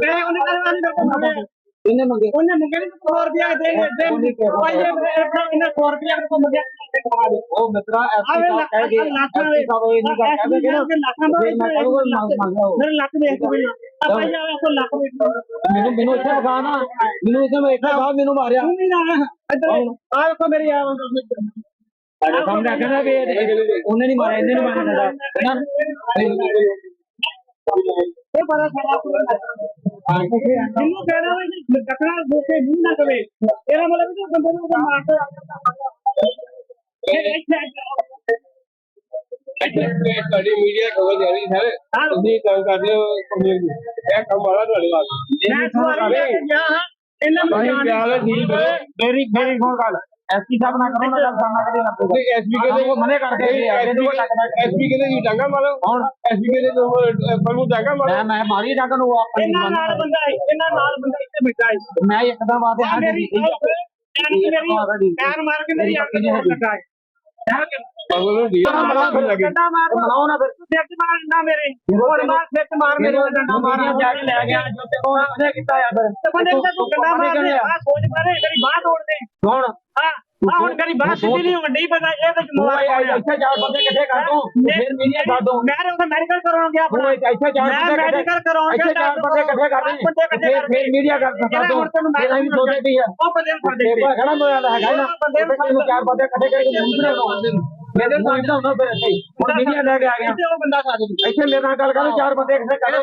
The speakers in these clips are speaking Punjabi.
ਮੈਂ ਉਹਨੇ ਤੋਂ ਮੰਗੇ ਇਹਨੇ ਮੰਗੇ। ਉਹਨੇ ਮੰਗੇ ਨਹੀਂ 100 ਰੁਪਿਆ ਦੇ ਦੇ ਭਾਈ ਇਹ ਇਹਨੇ 100 ਰੁਪਿਆ ਤੋਂ ਮੰਗਿਆ। ਦੇ ਉਹ ਮਿੱਤਰਾ ਐਸਪੀ ਸਾਹਿਬ ਕਹਿ ਗਏ ਐਸਪੀ ਸਾਹਿਬ ਇਹ ਨਹੀਂ ਨਾ ਦਾ ਫਿਰ ਮੈਂ ਕਰੂੰਗਾ ਮੰਗ ਉਹ। ਮੇਰੇ ਲੱਖ ਵੇਖ ਕੇ ਹੀ ਆਵੇ ਕੋ ਲੱਖ ਮੈਨੂੰ ਮੈਨੂੰ ਇੱਥੇ ਵਿਖਾ ਨਾ। ਮੈਨੂੰ ਇੱਥੇ ਮੈਂ ਇੱਥੇ ਬਾਹਰ ਮੈਨੂੰ ਮਾਰਿਆ। ਨਾ ਆ। ਵੇਖੋ। ਮੇਰੀ ਆ ਸਾਡੇ ਸਾਹਮਣੇ ਕਹਿੰਦਾ ਵੀ ਉਹਨੇ ਨਹੀਂ ਮਾਰਿਆ ਇਹਨੇ ਨਹੀਂ ਮਾਰਿਆ ਕਹਿੰਦਾ ਇਹ ਬੜਾ ਸਾਰਾ ਇਹਨੂੰ ਕਹਿਣਾ ਵੀ ਟਕਰਾ ਹੋ ਕੇ ਮੂੰਹ ਨਾ ਕਵੇ ਇਹਦਾ ਮਤਲਬ ਕਿ ਬੰਦੇ ਨੂੰ ਤਾਂ ਮਾਰ ਇਹ ਤੁਹਾਡੀ ਮੀਡੀਆ ਕਵਰ ਜਾ ਰਹੀ ਸਰ। ਤੁਸੀਂ ਕੰਮ ਕਰਦੇ ਹੋ ਕੰਪਲੀਟ ਇਹ ਕੰਮ ਵਾਲਾ ਤੁਹਾਡੇ ਵਾਸਤੇ। ਮੈਂ ਸਵਾਰੀ ਲੈ ਕੇ ਗਿਆ ਹਾਂ। ਇਹਨਾਂ ਨੂੰ ਜਾਣ ਕਰੋ ਮੇਰੀ ਮੇਰੀ ਹੁਣ ਗੱਲ। ਐਸਪੀ ਸਾਹਿਬ ਨਾਲ ਕਰੋ ਨਾ ਗੱਲ ਸਾਹਮਣਾ ਕਦੇ ਨਾ ਤੇ ਐਸਪੀ ਕਹਿੰਦੇ ਉਹ ਮਨੇ ਕਰਦੇ ਸੀ ਐਸਪੀ ਕਹਿੰਦੇ ਜੀ ਡਾਂਗਾ ਮਾਰੋ। ਹੁਣ ਐਸਪੀ ਕਹਿੰਦੇ ਬੰਨੂ ਡਾਂਗਾ ਮਾਰੋ। ਮੈਂ ਮੈਂ ਮਾਰੀ ਡਾਂਗ ਨੂੰ ਆਪਣੀ ਇਹਨਾਂ ਨਾਲ ਬੰਦਾ ਹੈ ਇਹਨਾਂ ਨਾਲ ਬੰਦਾ ਇੱਥੇ ਬਿਠਾ ਹੈ ਮੈਂ ਇੱਕਦਮ ਆਦੇ ਆ ਮੇਰੀ ਮੇਰੀ ਪੈਰ ਮਾਰ ਕੇ ਮੇਰੀ ਅੱਖ ਨੂੰ ਲੱਗਾ ਹੈ ਬੰਨੂ ਨੂੰ ਡੀਲ ਲੱਗੇ। ਡੰਡਾ ਮਾਰ। ਬਣਾਓ ਨਾ ਫਿਰ। ਤੇ ਮਾਰ ਨਾ ਮੇਰੇ। ਹੋਰ ਮਾਰ ਤੇ ਮਾਰ ਮੇਰੇ ਡੰਡਾ ਮਾਰਿਆ ਜਾ ਕੇ ਲੈ ਗਿਆ ਜੋ ਤੇ ਉਹ ਉਹਨੇ ਕੀਤਾ ਆ ਫਿਰ ਤੇ ਬੰਦੇ ਨੂੰ ਤੂੰ ਡੰਡਾ ਮਾਰ ਦੇ ਆ ਸੋਚ ਮਾਰੇ ਮੇਰੀ ਬਾਹ ਤੋੜ ਦੇ ਹੁਣ ਹਾਂ ਆ ਹੁਣ ਕਰੀ ਬਾਹ ਸਿੱਧੀ ਨਹੀਂ ਹੁੰਦੀ ਪਤਾ ਇਹ ਤਾਂ ਤੂੰ ਇੱਥੇ ਚਾਰ ਬੰਦੇ ਇਕੱਠੇ ਕਰ ਦੋ ਫਿਰ ਮੀਡੀਆ ਕਰ ਦੋ। ਮੈਂ ਉਹਦਾ ਮੈਡੀਕਲ ਕਰਾਉਣ ਗਿਆ ਤੂੰ ਇੱਥੇ ਚਾਰ ਮੈਂ ਬੰਦੇ ਮੈਡੀਕਲ ਕਰਾਉਣ ਗਿਆ ਇੱਥੇ ਬੰਦੇ ਇਕੱਠੇ ਕਰ ਦੇ ਕਰ ਫਿਰ ਮੀਡੀਆ ਕਰ ਜਿਹੜਾ ਦੋ ਹੁਣ ਤੈਨੂੰ ਮੈਂ ਫਿਰ ਅਸੀਂ ਸੋਚਦੇ ਵੀ ਆ ਉਹ ਬੰਦੇ ਨੂੰ ਫੜ ਦੇ ਦੇਖੋ ਖੜਾ ਹੋਇਆ ਹੈਗਾ ਨਾ। ਬੰਦੇ ਨੂੰ ਚਾਰ ਬੰਦੇ ਇਕੱਠੇ ਕਰਕੇ ਦੂਸਰੇ ਬਣਾਉਂਦੇ ਨੇ ਮੇਰੇ ਤੋਂ ਇੰਨਾ ਹੁੰਦਾ ਫਿਰ ਇੱਥੇ ਹੀ। ਹੁਣ ਮੀਡੀਆ ਲੈ ਕੇ ਆ ਗਿਆ। ਇੱਥੇ ਉਹ ਬੰਦਾ ਖਾ ਦੇ ਇੱਥੇ ਮੇਰੇ ਨਾਲ ਗੱਲ ਕਰੋ ਚਾਰ ਬੰਦੇ ਇਕੱਠੇ ਕਰ ਨਾਲ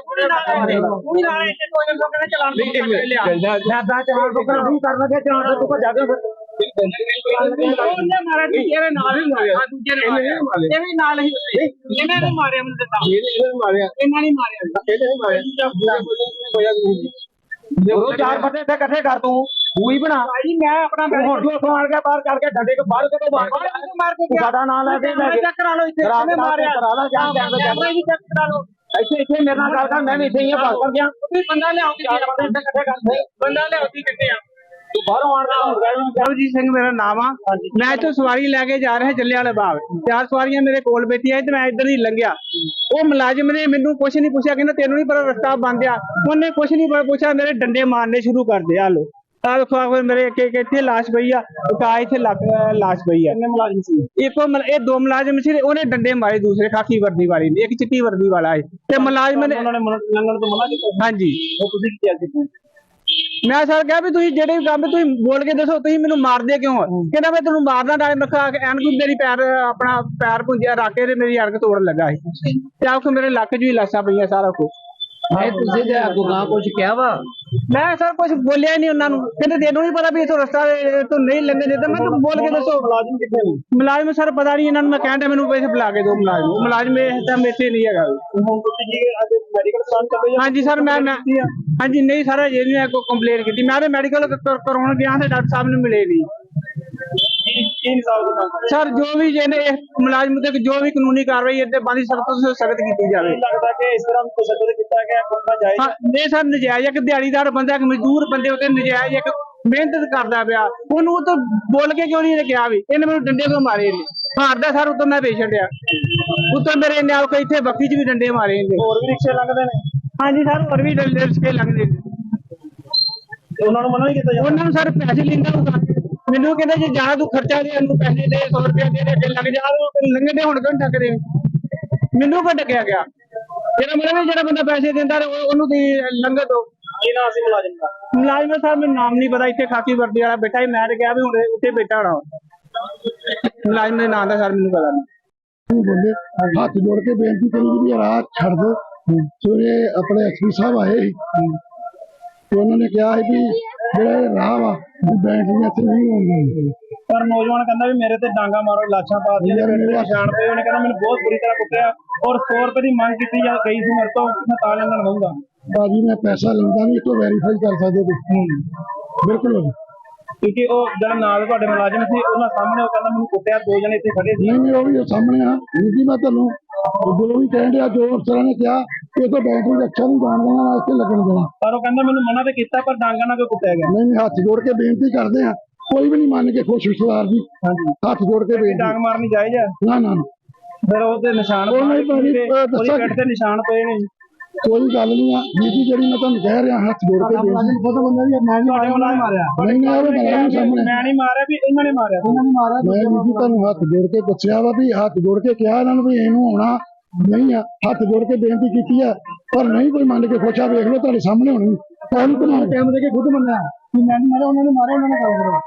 ਨਾਲ ਇੱਥੇ ਕੋਈ ਨਾ ਕੋਈ ਚਾਰ ਬੰਦੇ ਨਹੀਂ ਕਰਨਾ ਕਿ ਚਾਰ ਬੰਦੇ ਕੋ ਜਾ ਕੇ ਫਿਰ। ਉਹਨੇ ਮਾਰਿਆ ਤੂੰ ਤੇਰੇ ਨਾਲ ਹੀ ਮਾਰਿਆ ਦੂਜੇ ਨੇ ਮਾਰਿਆ ਇਹ ਵੀ ਨਾਲ ਹੀ ਇਹਨਾਂ ਨੇ ਮਾਰਿਆ ਮੈਨੂੰ ਦਿੱਤਾ ਇਹਨੇ ਮਾਰਿਆ ਇਹਨਾਂ ਨੇ ਮਾਰਿਆ ਇਹਨੇ ਮਾਰਿਆ ਉਹ ਚਾਰ ਬੰਦੇ ਇੱਥੇ ਇਕੱਠੇ ਕਰ ਤੂੰ ਤੂੰ ਹੀ ਬਣਾ ਭਾਈ ਮੈਂ ਆਪਣਾ ਤੂੰ ਹੁਣ ਤੋਂ ਸਮਾਰ ਕੇ ਬਾਹਰ ਕਰਕੇ ਡੰਡੇ ਕੇ ਬਾਹਰ ਕਦੋਂ ਬਾਹਰ ਮਾਰ ਕੇ ਤੂੰ ਸਾਡਾ ਨਾਂ ਲੈ ਕੇ ਲੈ ਕੇ ਚੈੱਕ ਕਰਾ ਲਓ ਇੱਥੇ ਕਰਾ ਕਿਹਨੇ ਕਰਾ ਮਾਰਿਆ ਕਰਾ ਲਾ ਜਾਂ ਜਾਂ ਕੈਮਰਾ ਵੀ ਚੈੱਕ ਕਰਾ ਲਓ ਇੱਥੇ ਇੱਥੇ ਮੇਰੇ ਨਾਲ ਗੱਲ ਕਰ ਮੈਂ ਵੀ ਇੱਥੇ ਹੀ ਆ ਬਾਤ ਕਰ ਗਿਆ। ਬੰਦਾ ਚਾਰ ਬੰਦੇ ਇੱਥੇ ਇਕੱਠੇ ਕਰ ਦੇ ਬੰਦਾ ਲਿਆਓ ਜੀ ਕਿੱਥੇ ਆ ਬਾਹਰੋਂ ਆਣ ਕੇ ਸਰਬਜੀਤ ਸਿੰਘ ਮੇਰਾ ਨਾਮ ਆ। ਮੈਂ ਇੱਥੋਂ ਸਵਾਰੀ ਲੈ ਕੇ ਜਾ ਰਿਹਾ ਜੱਲੇ ਵਾਲੇ ਬਾਗ। ਚਾਰ ਸਵਾਰੀਆਂ ਮੇਰੇ ਕੋਲ ਬੈਠੀਆਂ ਤੇ ਮੈਂ ਇੱਧਰ ਹੀ ਲੰਘਿਆ। ਉਹ ਮੁਲਾਜ਼ਮ ਨੇ ਮੈਨੂੰ ਕੁਛ ਨਹੀਂ ਪੁੱਛਿਆ ਕਹਿੰਦਾ ਤੈਨੂੰ ਨਹੀਂ ਪਤਾ ਰਸਤਾ ਬੰਦ ਆ। ਉਹਨੇ ਕੁਛ ਨਹੀਂ ਪੁੱਛਿਆ ਮੇਰੇ ਡੰਡੇ ਮਾਰਨੇ ਸ਼ੁਰੂ ਕਰ ਦੇ ਆ ਲੋ ਆ ਆਹ ਮੇਰੇ ਇੱਕ ਇੱਕ ਇੱਥੇ ਲਾਸ਼ ਪਈ ਆ ਆ ਇੱਥੇ ਲਾਸ਼ ਪਈ ਆ। ਕਿੰਨੇ ਮੁਲਾਜ਼ਮ ਸੀ? ਇੱਕ ਇਹ ਦੋ ਮੁਲਾਜ਼ਮ ਸੀ ਉਹਨੇ ਡੰਡੇ ਮਾਰੇ ਦੂਸਰੇ ਖਾਕੀ ਵਰਦੀ ਵਾਲੀ ਨੇ ਇੱਕ ਚਿੱਟੀ ਵਰਦੀ ਵਾਲਾ ਹੈ ਤੇ ਮੁਲਾਜ਼ਮ ਨੇ ਉਹਨਾਂ ਨੇ ਲੰਘਣ ਤੋਂ ਮਨਾ ਕੀਤਾ? ਹਾਂਜੀ। ਉਹ ਤੁਸੀਂ ਕੀ ਸੀ? ਮੈਂ ਸਰ ਕਿਹਾ ਵੀ ਤੁਸੀਂ ਜਿਹੜੇ ਵੀ ਕੰਮ ਤੁਸੀਂ ਬੋਲ ਕੇ ਦੱਸੋ ਤੁਸੀਂ ਮੈਨੂੰ ਮਾਰਦੇ ਕਿਉਂ ਆ ਕਹਿੰਦਾ ਮੈਂ ਤੈਨੂੰ ਮਾਰਨਾ ਨਾਲੇ ਮੈਂ ਖਾ ਕੇ ਐਨਕ ਮੇਰੀ ਪੈਰ ਆਪਣਾ ਪੈਰ ਪੁੰਜਿਆ ਰੱਖ ਕੇ ਤੇ ਮੇਰੀ ਅਣਕ ਤੋੜਨ ਲੱਗਾ ਸੀ। ਤੇ ਆਖ ਮੇਰੇ ਲੱਕ 'ਚ ਵੀ ਲਾਸਾਂ ਪਈਆਂ ਸਾਰਾ ਕੁਝ ਮੈਂ ਤੁਸੀਂ ਤੇ ਅੱਗੋਂ ਕੁਝ ਕਿਹਾ ਵਾ। ਮੈਂ ਸਰ ਕੁਝ ਬੋਲਿਆ ਨਹੀਂ ਉਹਨਾਂ ਨੂੰ। ਕਹਿੰਦੇ ਤੈਨੂੰ ਨਹੀਂ ਪਤਾ ਵੀ ਇਥੋਂ ਰਸਤਾ ਤੋਂ ਨਹੀਂ ਲੰਘੇ ਦਿੱਤਾ ਮੈਂ ਤੂੰ ਬੋਲ ਕੇ ਦੱਸੋ। ਮੁਲਾਜ਼ਮ ਕਿੱਥੇ ਨੇ? ਮੁਲਾਜ਼ਮ ਸਰ ਪਤਾ ਨਹੀਂ ਇਹਨਾਂ ਨੂੰ ਮੈਂ ਕਹਿੰਦਾ ਮੈਨੂੰ ਪੈਸੇ ਬੁਲਾ ਕੇ ਦਿਓ ਮੁਲਾਜ਼ਮ ਮੁਲਾਜ਼ਮ ਇਹ ਟਾਈਮ ਇੱਥੇ ਨਹੀਂ ਹੈਗਾ। ਹੁਣ ਤੁਸੀਂ ਜੀ ਅੱਜ ਮੈਡੀਕਲ ਸਟਾਫ ਚੱਲੇ ਜਾਂ ਹਾਂਜੀ ਸਰ ਮੈਂ ਮੈਂ ਹਾਂਜੀ ਨਹੀਂ ਸਰ ਅਜੇ ਨਹੀਂ ਕੋਈ ਕੰਪਲੇਂਟ ਕੀਤੀ। ਮੈਂ ਤੇ ਮੈਡੀਕਲ ਕਰਾਉਣ ਗਿਆ ਤੇ ਡਾਕਟਰ ਸਾਹਿਬ ਨੂੰ ਮਿਲੇ ਨਹੀਂ ਕੀ ਕੀ ਹਿਸਾਬ ਦੀ ਮੰਗ ਕਰਦੇ ਸਰ ਜੋ ਵੀ ਜਿਹਨੇ ਇਹ ਮੁਲਾਜ਼ਮ ਤੇ ਜੋ ਵੀ ਕਾਨੂੰਨੀ ਕਾਰਵਾਈ ਇੱਥੇ ਬੰਦੀ ਸਖਤ ਤੋਂ ਸਖਤ ਕੀਤੀ ਜਾਵੇ। ਲੱਗਦਾ ਕਿ ਇਸ ਤਰ੍ਹਾਂ ਤਸ਼ੱਦਦ ਕੀਤਾ ਗਿਆ ਕਰਨਾ ਜਾਇਜ਼ ਹਾਂ ਨਹੀਂ ਸਰ ਨਜਾਇਜ਼ ਇੱਕ ਦਿਹਾੜੀਦਾਰ ਬੰਦਾ ਇੱਕ ਮਜ਼ਦੂਰ ਬੰਦੇ ਉੱਤੇ ਨਜਾਇਜ਼ ਇੱਕ ਮਿਹਨਤ ਕਰਦਾ ਪਿਆ। ਉਹਨੂੰ ਉਹ ਤੋਂ ਬੋਲ ਕੇ ਕਿਉਂ ਨਹੀਂ ਕਿਹਾ ਵੀ? ਇਹਨੇ ਮੈਨੂੰ ਡੰਡੇ ਕਿਉਂ ਮਾਰੇ ਨੇ ਹਾਰਦਾ ਸਰ ਉਤੋਂ ਮੈਂ ਪੇਸ਼ੈਂਟ ਆ। ਉਤੋਂ ਮੇਰੇ ਨਾਲ ਕੋਈ ਇੱਥੇ ਬੱਕੀ 'ਚ ਵੀ ਡੰਡੇ ਮਾਰੇ ਨੇ ਹੋਰ ਵੀ ਰਿਕਸ਼ੇ ਲੰਘਦੇ ਨੇ? ਹਾਂਜੀ ਸਰ ਹੋਰ ਵੀ ਡੰਡੇ ਰਿਸਕੇ ਲੱਗਦੇ ਨੇ। ਉਹਨਾਂ ਨੂੰ ਮਨਾ ਨਹੀਂ ਕੀਤਾ ਜਾਂਦਾ? ਉਹਨਾਂ ਨੂੰ ਸਰ ਪੈਸੇ ਲੈਂਦਾ ਹੋਊਗਾ ਮੈਨੂੰ ਕਹਿੰਦੇ ਜੇ ਜ਼ਿਆਦਾ ਤੂੰ ਖਰਚਾ ਦੇ ਇਹਨੂੰ ਪੈਸੇ ਦੇ 100 ਰੁਪਏ ਦੇ ਦੇ ਅੱਗੇ ਲੱਗ ਜਾ ਉਹ ਲੰਘਦੇ ਹੁਣ ਕਿਉਂ ਟੱਕਦੇ ਮੈਨੂੰ ਕੋ ਟਕਿਆ ਗਿਆ? ਜਿਹੜਾ ਮੇਰੇ ਜਿਹੜਾ ਬੰਦਾ ਪੈਸੇ ਦਿੰਦਾ ਉਹ- ਉਹਨੂੰ ਦੀ ਲੰਘ ਦੋ। ਕੀ ਨਾਮ ਸੀ ਮੁਲਾਜ਼ਮ ਦਾ? ਮੁਲਾਜ਼ਮ ਸਾਹਿਬ ਮੈਨੂੰ ਨਾਮ ਨਹੀਂ ਪਤਾ ਇੱਥੇ ਖਾਕੀ ਵਰਦੀ ਵਾਲਾ ਬੈਠਾ ਹੀ ਮੈਂ ਤੇ ਕਿਹਾ ਵੀ ਹੁਣ ਉੱਥੇ ਬੈਠਾ ਹੋਣਾ। ਮੁਲਾਜ਼ਮ ਦੇ ਨਾਂ ਦਾ ਸਰ ਮੈਨੂੰ ਪਤਾ ਨਹੀਂ ਬੋਲੇ ਹੱਥ ਜੋੜ ਕੇ ਬੇਨਤੀ ਕਰੀ ਵੀ ਰਾਹ ਛੱਡ ਦਿਓ ਸਵੇਰੇ ਆਪਣੇ ਐਸਪੀ ਸਾਹਿਬ ਆਏ ਸੀ। ਤੇ ਉਹਨਾਂ ਨੇ ਕਿਹਾ ਸੀ ਵੀ ਜਿਹੜਾ ਇਹ ਰਾਹ ਵਾ ਵੀ ਬੈਟਰੀਆਂ ਇੱਥੇ ਨਹੀਂ ਹੋਣਗੀਆਂ ਪਰ ਨੌਜਵਾਨ ਕਹਿੰਦਾ ਵੀ ਮੇਰੇ ਤੇ ਡਾਂਗਾ ਮਾਰੋ ਲਾਸ਼ਾਂ ਪਾ ਦਿੱਤੀਆਂ ਮੇਰੇ ਪਏ ਉਹਨੇ ਕਹਿੰਦਾ ਮੈਨੂੰ ਬਹੁਤ ਬੁਰੀ ਤਰ੍ਹਾਂ ਕੁੱਟਿਆ ਔਰ 100 ਰੁਪਏ ਦੀ ਮੰਗ ਕੀਤੀ ਜਾ ਗਈ ਸੀ ਮੇਰੇ ਤੋਂ ਮੈਂ ਤਾਂ ਲੰਘਣ ਦਊਂਗਾ ਬਾਜੀ ਮੈਂ ਪੈਸਾ ਲੈਂਦਾ ਨਹੀਂ ਤੋਂ ਵੈਰੀਫਾਈ ਕਰ ਸਕਦੇ ਤੁਸੀਂ? ਬਿਲਕੁਲ ਕਿਉਂਕਿ ਉਹ ਜਿਹੜਾ ਨਾਲ ਤੁਹਾਡੇ ਮੁਲਾਜ਼ਮ ਸੀ ਉਹਨਾਂ ਸਾਹਮਣੇ ਉਹ ਕਹਿੰਦਾ ਮੈਨੂੰ ਕੁੱਟਿਆ ਦੋ ਜਣੇ ਇੱਥੇ ਖੜੇ ਸੀ। ਨਹੀਂ ਉਹ ਵੀ ਉਹ ਸਾਹਮਣੇ ਆ। ਜੀ ਮੈਂ ਤੁਹਾਨੂੰ ਜੋ ਵੀ ਕਹਿਣ ਡਿਆ ਜੋ ਅਫਸਰਾਂ ਨੇ ਕਿਹਾ ਕਿ ਇਹ ਤਾਂ ਬੈਟਰੀ ਰੱਖਿਆ ਨਹੀਂ ਜਾਣ ਦੇਣਾ ਨਾ ਇੱਥੇ ਲੱਗਣ ਦੇਣਾ। ਪਰ ਉਹ ਕਹਿੰਦਾ ਮੈਨੂੰ ਮਨਾ ਤੇ ਕੀਤਾ ਪਰ ਡਾਂਗਾ ਨਾਲ ਕੋਈ ਕੁੱਟਿਆ ਗਿਆ? ਨਹੀਂ ਨਹੀਂ ਹੱਥ ਜੋੜ ਕੇ ਬੇਨਤੀ ਕਰਦੇ ਆ ਕੋਈ ਵੀ ਨਹੀਂ ਮੰਨ ਕੇ ਖੁਸ਼ ਸਰਦਾਰ ਜੀ। ਹਾਂਜੀ। ਹੱਥ ਜੋੜ ਕੇ ਬੇਨਤੀ। ਡਾਂਗ ਮਾਰਨੀ ਜਾਇਜ਼ ਨਾ ਨਾ ਨਾ। ਫਿਰ ਉਹਦੇ ਨਿਸ਼ਾਨ ਉਹ ਨਹੀਂ ਭਾਜੀ, ਉਹਦੀ ਅਹ ਦੱਸੋ ਪਿੱਠ ਤੇ ਨਿਸ਼ਾਨ ਪਏ ਨੇ। ਕੋਈ ਗੱਲ ਨਹੀਂ ਆ। ਜੀ ਜਿਹੜੀ ਮੈਂ ਤੁਹਾਨੂੰ ਕਹਿ ਰਿਹਾ ਹੱਥ ਜੋੜ ਕੇ ਬੇਨਤੀ। ਖੁਦ ਬੰਦਾ ਵੀ ਮੈਂ ਨਹੀਂ ਮਾਰਿਆ। ਨੇ ਨਹੀਂ ਮੈਂ ਉਹ ਬਣਾ ਰਿਹਾ ਸਾਹਮਣੇ। ਮੈਂ ਨਹੀਂ ਮਾਰਿਆ ਵੀ ਇਹਨਾਂ ਨੇ ਮਾਰਿਆ। ਉਹਨਾਂ ਨੇ ਮਾਰਿਆ ਮੈਂ ਵੀ ਜੀ ਤੁਹਾਨੂੰ ਹੱਥ ਜੋੜ ਕੇ ਪੁੱਛਿਆ ਵਾ ਵੀ ਹੱਥ ਜੋੜ ਕੇ ਕਿਹਾ ਇਹਨਾਂ ਨੂੰ ਵੀ ਇਹਨੂੰ ਆਉਣਾ। ਨਹੀਂ ਆ ਹੱਥ ਜੋੜ ਕੇ ਬੇਨਤੀ ਕੀਤੀ ਆ ਪਰ ਨਹੀਂ ਕੋਈ ਮੰਨ ਕੇ ਖੁਸ਼ ਆ ਵੇਖ ਲਓ ਤੁਹਾਡੇ ਸਾਹਮਣੇ ਹੋਣੀ ਕੌਣ ਬਣਾ ਟਾਈਮ ਦੇ ਕੇ ਖੁਦ ਮੰਨਿਆ ਕਿ ਮੈਂ ਨਹੀਂ ਮਾਰਿਆ ਉਹਨਾਂ ਨੇ ਮਾਰਿਆ ਉਹਨਾਂ ਨੇ ਗੱਲ ਕਰੋ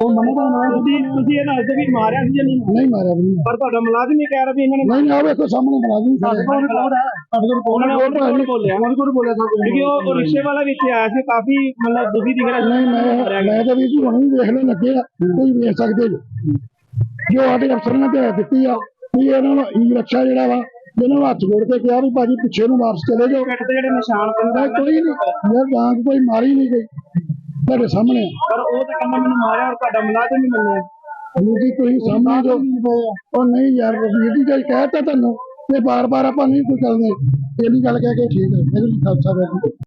ਉਹ ਮੰਨੇ ਤਾਂ ਮਾਰਿਆ ਤੁਸੀਂ ਤੁਸੀਂ ਇਹ ਦੱਸਦੇ ਵੀ ਮਾਰਿਆ ਸੀ ਜਾਂ ਨਹੀਂ ਨਹੀਂ ਮਾਰਿਆ ਵੀ ਨਹੀਂ ਪਰ ਤੁਹਾਡਾ ਮੁਲਾਜ਼ਮ ਹੀ ਕਹਿ ਰਿਹਾ ਵੀ ਇਹਨਾਂ ਨੇ ਨਹੀਂ ਆ ਵੇਖੋ ਸਾਹਮਣੇ ਬਣਾ ਦੀ ਸਾਡੇ ਕੋਲ ਰਿਪੋਰਟ ਹੈ ਸਾਡੇ ਕੋਲ ਉਹਨਾਂ ਨੇ ਰਿਪੋਰਟ ਉਹ ਬੋਲਿਆ ਉਹਨਾਂ ਕੋਲ ਬੋਲਿਆ ਸਭ ਕਿਉਂਕਿ ਉਹ ਉਹ ਰਿਕਸ਼ੇ ਵਾਲਾ ਵੀ ਇੱਥੇ ਆਇਆ ਸੀ ਕਾਫੀ ਮਤਲਬ ਦੁਖੀ ਦਿਖ ਰਿਹਾ ਨਹੀਂ ਮੈਂ ਮੈਂ ਤਾਂ ਵੀ ਜੀ ਹੁਣ ਵੀ ਵੇਖ ਲੈ ਲੱਗੇ ਆ ਕੋਈ ਵੇਖ ਸਕਦੇ ਜੀ ਜੋ ਸਾਡੇ ਅਫਸਰ ਨੇ ਤੇ ਦਿੱਤੀ ਆ ਵੀ ਇਹਨਾਂ ਨੂੰ ਈ ਰੱਖਿਆ ਜਿਹੜਾ ਵਾ ਇਹਨਾਂ ਨੂੰ ਹੱਥ ਜੋੜ ਕੇ ਕਿਹਾ ਵੀ ਭਾਜੀ ਪਿੱਛੇ ਨੂੰ ਵਾਪਸ ਚਲੇ ਜਾਓ। ਪਿੱਠ ਤੇ ਜਿਹੜੇ ਨਿਸ਼ਾਨ ਮੈਂ ਕੋਈ ਨਹੀਂ ਯਾਰ ਡਾਂਗ ਕੋਈ ਮਾਰੀ ਨਹੀਂ ਗਈ ਤੁਹਾਡੇ ਸਾਹਮਣੇ। ਪਰ ਉਹ ਤਾਂ ਕਹਿੰਦਾ ਮੈਨੂੰ ਮਾਰਿਆ ਔਰ ਤੁਹਾਡਾ ਮੁਲਾਜ਼ਮ ਨਹੀਂ ਮੰਨਿਆ। ਜੀ ਤੁਸੀਂ ਸਾਹਮਣੇ ਜੋ ਉਹ ਨਹੀਂ ਯਾਰ ਜੀ ਜੇ ਕਹਿਤਾ ਤੁਹਾਨੂੰ ਤੇ ਬਾਰ-ਬਾਰ ਆਪਾਂ ਨਹੀਂ ਕੋਈ ਕਰਦੇ ਇਹਦੀ ਗੱਲ ਕਹਿ ਕੇ ਠੀਕ ਹੈ। ਮੇਰੇ ਖਾਲਸਾ ਵਾਹਿਗੁਰੂ।